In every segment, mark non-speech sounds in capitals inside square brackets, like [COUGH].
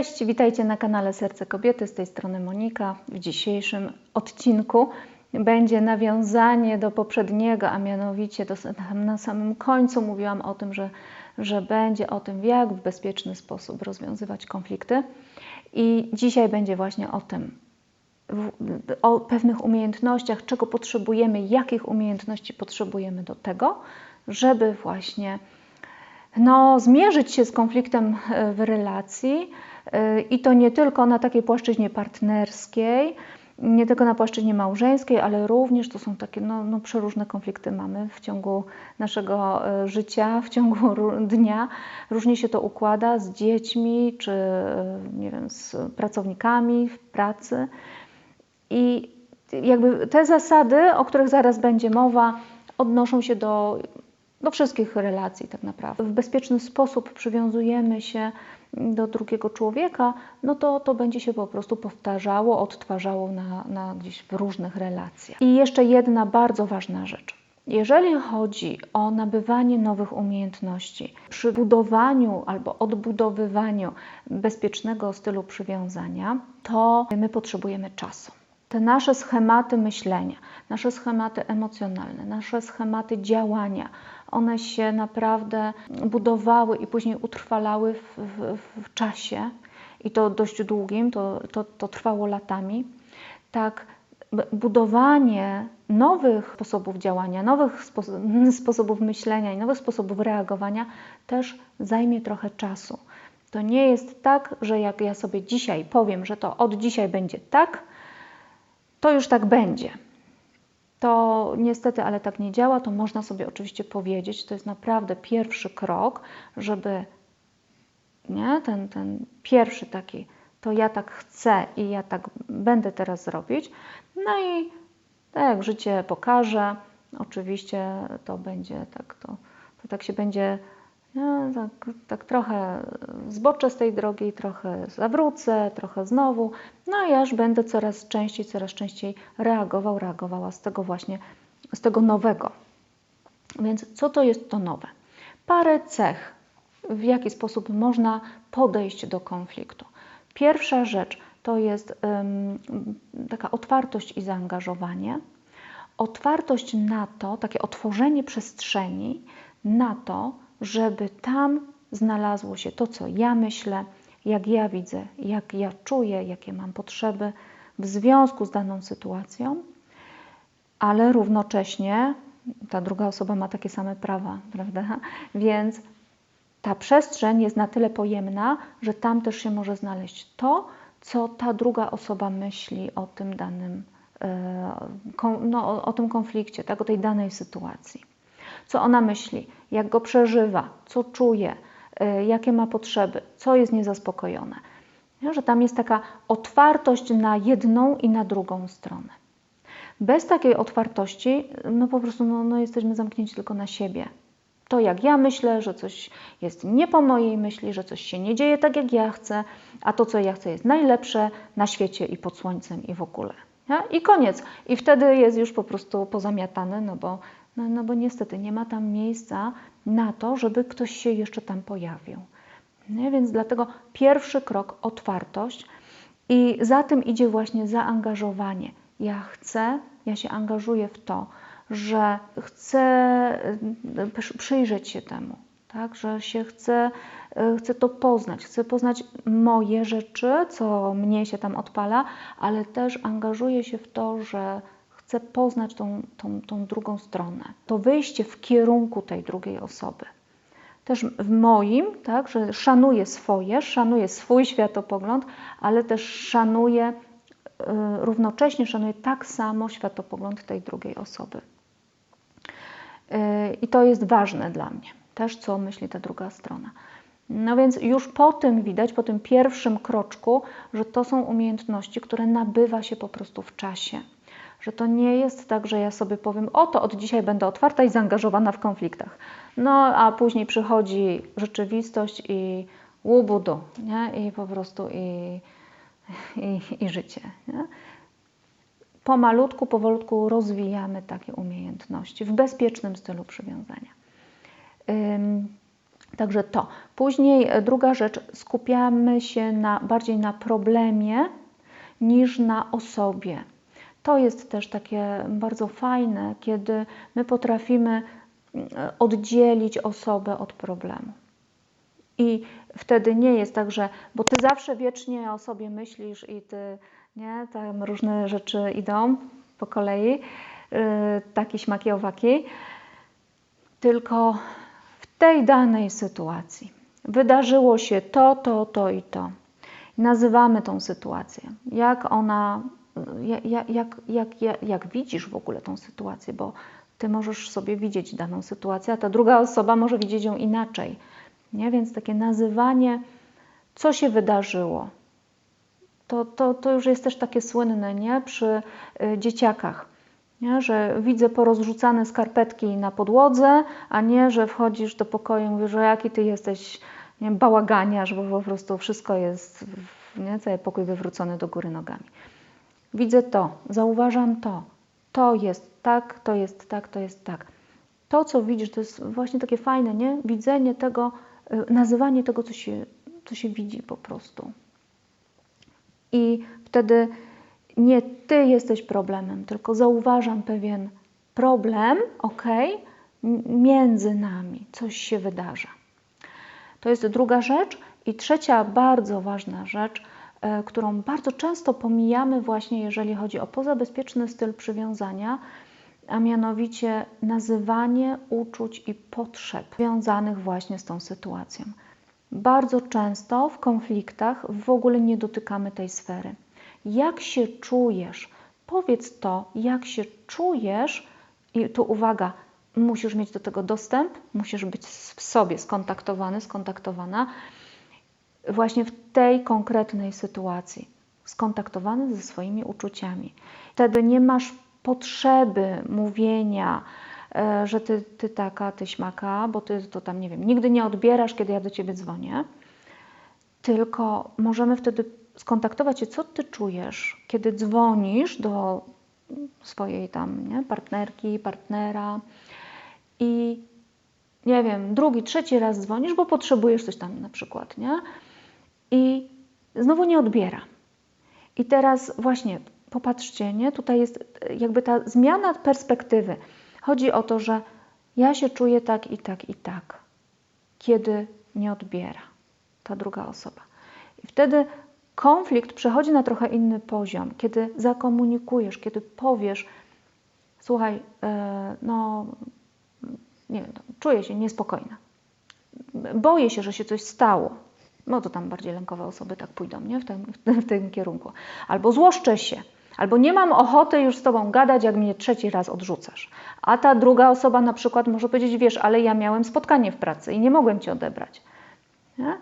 Cześć, witajcie na kanale Serce Kobiety. Z tej strony Monika. W dzisiejszym odcinku będzie nawiązanie do poprzedniego, a mianowicie do, na samym końcu mówiłam o tym, że, że będzie o tym, jak w bezpieczny sposób rozwiązywać konflikty. I dzisiaj będzie właśnie o tym, o pewnych umiejętnościach, czego potrzebujemy, jakich umiejętności potrzebujemy do tego, żeby właśnie no, zmierzyć się z konfliktem e, w relacji i to nie tylko na takiej płaszczyźnie partnerskiej, nie tylko na płaszczyźnie małżeńskiej, ale również to są takie no, no przeróżne konflikty mamy w ciągu naszego e, życia, w ciągu dnia. Różnie się to układa z dziećmi, czy nie wiem, z pracownikami w pracy. I jakby te zasady, o których zaraz będzie mowa, odnoszą się do do wszystkich relacji tak naprawdę. W bezpieczny sposób przywiązujemy się do drugiego człowieka, no to to będzie się po prostu powtarzało, odtwarzało na, na gdzieś w różnych relacjach. I jeszcze jedna bardzo ważna rzecz. Jeżeli chodzi o nabywanie nowych umiejętności, przy budowaniu albo odbudowywaniu bezpiecznego stylu przywiązania, to my potrzebujemy czasu. Te nasze schematy myślenia, nasze schematy emocjonalne, nasze schematy działania, one się naprawdę budowały i później utrwalały w, w, w czasie i to dość długim, to, to, to trwało latami. Tak, budowanie nowych sposobów działania, nowych spo [LAUGHS] sposobów myślenia i nowych sposobów reagowania też zajmie trochę czasu. To nie jest tak, że jak ja sobie dzisiaj powiem, że to od dzisiaj będzie tak, to już tak będzie. To niestety, ale tak nie działa. To można sobie oczywiście powiedzieć. To jest naprawdę pierwszy krok, żeby nie, ten, ten pierwszy taki, to ja tak chcę i ja tak będę teraz zrobić. No i tak jak życie pokaże, oczywiście to będzie tak, to, to tak się będzie ja tak, tak trochę zboczę z tej drogi, trochę zawrócę, trochę znowu. No i aż będę coraz częściej, coraz częściej reagował, reagowała z tego właśnie, z tego nowego. Więc co to jest to nowe? Parę cech, w jaki sposób można podejść do konfliktu. Pierwsza rzecz to jest taka otwartość i zaangażowanie. Otwartość na to, takie otworzenie przestrzeni na to, żeby tam znalazło się to, co ja myślę, jak ja widzę, jak ja czuję, jakie mam potrzeby w związku z daną sytuacją, ale równocześnie ta druga osoba ma takie same prawa, [LAUGHS] prawda? Więc ta przestrzeń jest na tyle pojemna, że tam też się może znaleźć to, co ta druga osoba myśli o tym danym, e, no, o, tym konflikcie, tak, o tej danej sytuacji co ona myśli, jak go przeżywa, co czuje, y, jakie ma potrzeby, co jest niezaspokojone. Że tam jest taka otwartość na jedną i na drugą stronę. Bez takiej otwartości, no po prostu no, no jesteśmy zamknięci tylko na siebie. To jak ja myślę, że coś jest nie po mojej myśli, że coś się nie dzieje tak jak ja chcę, a to co ja chcę jest najlepsze na świecie i pod słońcem i w ogóle. I koniec. I wtedy jest już po prostu pozamiatany, no bo no, no bo niestety nie ma tam miejsca na to, żeby ktoś się jeszcze tam pojawił. Nie? Więc dlatego pierwszy krok otwartość i za tym idzie właśnie zaangażowanie. Ja chcę, ja się angażuję w to, że chcę y, przyjrzeć się temu, tak? że się chcę, y, chcę to poznać, chcę poznać moje rzeczy, co mnie się tam odpala, ale też angażuję się w to, że chcę poznać tą, tą, tą drugą stronę. To wyjście w kierunku tej drugiej osoby. Też w moim, tak, że szanuję swoje, szanuję swój światopogląd, ale też szanuję, yy, równocześnie szanuję tak samo światopogląd tej drugiej osoby. Yy, I to jest ważne dla mnie, też co myśli ta druga strona. No więc już po tym widać, po tym pierwszym kroczku, że to są umiejętności, które nabywa się po prostu w czasie że to nie jest tak, że ja sobie powiem, oto od dzisiaj będę otwarta i zaangażowana w konfliktach. No a później przychodzi rzeczywistość i łubudu, nie? i po prostu i, i, i życie. Nie? Pomalutku, powolutku rozwijamy takie umiejętności w bezpiecznym stylu przywiązania. Także to. Później e, druga rzecz, skupiamy się na, bardziej na problemie niż na osobie. To jest też takie bardzo fajne, kiedy my potrafimy mm, oddzielić osobę od problemu. I wtedy nie jest tak, że bo ty zawsze wiecznie o sobie myślisz i ty, nie, tam różne rzeczy idą po kolei, yy, taki śmaki owaki, tylko w tej danej sytuacji wydarzyło się to, to, to i to. Nazywamy tą sytuację. Jak ona, jak, jak, jak, jak, widzisz w ogóle tą sytuację, bo ty możesz sobie widzieć daną sytuację, a ta druga osoba może widzieć ją inaczej. Nie? Więc takie nazywanie, co się wydarzyło, to, to, to już jest też takie słynne nie? przy y, dzieciakach. Nie? Że widzę porozrzucane skarpetki na podłodze, a nie, że wchodzisz do pokoju i mówisz, że jaki ty jesteś nie bałaganiarz, bo po prostu wszystko jest, nie? cały pokój wywrócony do góry nogami. Widzę to, zauważam to, to jest tak, to jest tak, to jest tak. To, co widzisz, to jest właśnie takie fajne, nie? Widzenie tego, y, nazywanie tego, co się, co się widzi po prostu. I wtedy nie ty jesteś problemem, tylko zauważam pewien problem, ok, między nami coś się wydarza. To jest druga rzecz. I trzecia bardzo ważna rzecz, którą bardzo często pomijamy, właśnie jeżeli chodzi o pozabezpieczny styl przywiązania, a mianowicie nazywanie uczuć i potrzeb związanych właśnie z tą sytuacją. Bardzo często w konfliktach w ogóle nie dotykamy tej sfery. Jak się czujesz? Powiedz to, jak się czujesz, i tu uwaga, musisz mieć do tego dostęp, musisz być w sobie skontaktowany, skontaktowana właśnie w tej konkretnej sytuacji, skontaktowany ze swoimi uczuciami. Wtedy nie masz potrzeby mówienia, e, że ty, ty taka, ty śmaka, bo ty to tam, nie wiem, nigdy nie odbierasz, kiedy ja do ciebie dzwonię, tylko możemy wtedy skontaktować się, co ty czujesz, kiedy dzwonisz do swojej tam nie, partnerki, partnera i nie wiem, drugi, trzeci raz dzwonisz, bo potrzebujesz coś tam na przykład, nie? I znowu nie odbiera. I teraz właśnie popatrzcie, nie? Tutaj jest jakby ta zmiana perspektywy. Chodzi o to, że ja się czuję tak i tak i tak, kiedy nie odbiera ta druga osoba. I wtedy konflikt przechodzi na trochę inny poziom, kiedy zakomunikujesz, kiedy powiesz, słuchaj, yy, no nie wiem, czuję się niespokojna. Boję się, że się coś stało. No to tam bardziej lękowe osoby tak pójdą, nie? W tym, w tym kierunku. Albo złoszczę się, albo nie mam ochoty już z Tobą gadać, jak mnie trzeci raz odrzucasz. A ta druga osoba na przykład może powiedzieć, wiesz, ale ja miałem spotkanie w pracy i nie mogłem Ci odebrać. Nie?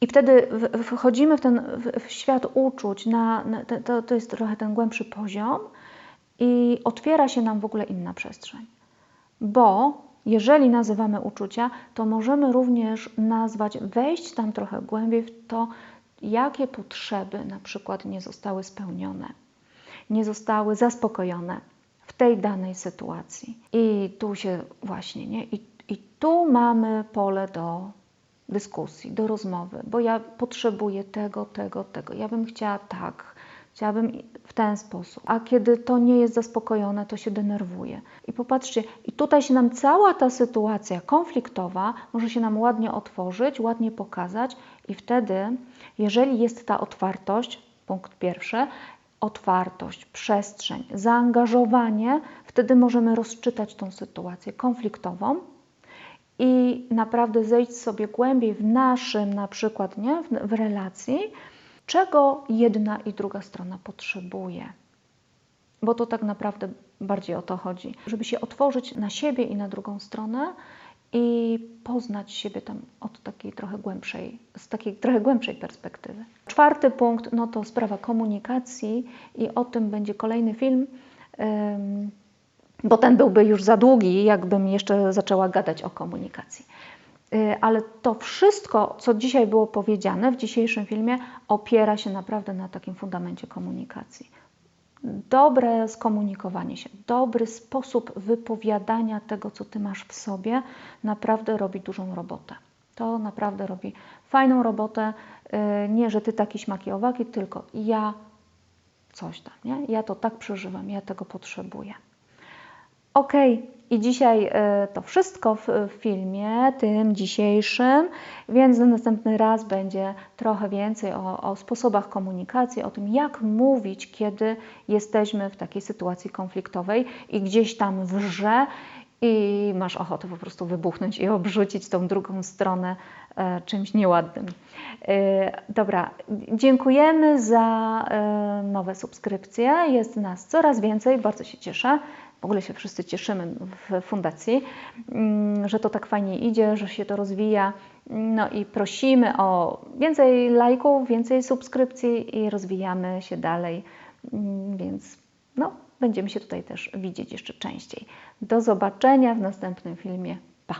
I wtedy wchodzimy w ten w świat uczuć, na, na to, to jest trochę ten głębszy poziom, i otwiera się nam w ogóle inna przestrzeń. Bo jeżeli nazywamy uczucia, to możemy również nazwać, wejść tam trochę głębiej w to, jakie potrzeby na przykład nie zostały spełnione, nie zostały zaspokojone w tej danej sytuacji. I tu się właśnie, nie? I, i tu mamy pole do dyskusji, do rozmowy, bo ja potrzebuję tego, tego, tego. Ja bym chciała tak, Chciałabym w ten sposób. A kiedy to nie jest zaspokojone, to się denerwuje. I popatrzcie, i tutaj się nam cała ta sytuacja konfliktowa może się nam ładnie otworzyć, ładnie pokazać, i wtedy, jeżeli jest ta otwartość, punkt pierwszy, otwartość, przestrzeń, zaangażowanie, wtedy możemy rozczytać tą sytuację konfliktową i naprawdę zejść sobie głębiej w naszym, na przykład, nie, w, w relacji czego jedna i druga strona potrzebuje. Bo to tak naprawdę bardziej o to chodzi, żeby się otworzyć na siebie i na drugą stronę i poznać siebie tam od takiej trochę głębszej, z takiej trochę głębszej perspektywy. Czwarty punkt no to sprawa komunikacji i o tym będzie kolejny film, bo ten byłby już za długi, jakbym jeszcze zaczęła gadać o komunikacji. Y, ale to wszystko, co dzisiaj było powiedziane w dzisiejszym filmie, opiera się naprawdę na takim fundamencie komunikacji. dobre skomunikowanie się, dobry sposób wypowiadania tego, co ty masz w sobie, naprawdę robi dużą robotę. To naprawdę robi fajną robotę. Yy, Nie, że ty taki śmaki owaki, tylko ja coś tam, nie? Ja to tak przeżywam, ja tego potrzebuję. Ok, i dzisiaj e, to wszystko w, filmie, tym dzisiejszym, więc następny raz będzie trochę więcej o, o sposobach komunikacji, o tym, jak mówić, kiedy jesteśmy w takiej sytuacji konfliktowej i gdzieś tam wrze i masz ochotę po prostu wybuchnąć i obrzucić tą drugą stronę e, czymś nieładnym. E, dobra, dziękujemy za e, nowe subskrypcje. Jest nas coraz więcej, bardzo się cieszę. W ogóle się wszyscy cieszymy w fundacji, mm, że to tak fajnie idzie, że się to rozwija. No i prosimy o więcej lajków, więcej subskrypcji i rozwijamy się dalej. Mm, Więc no, będziemy się tutaj też widzieć jeszcze częściej. Do zobaczenia w następnym filmie. Pa!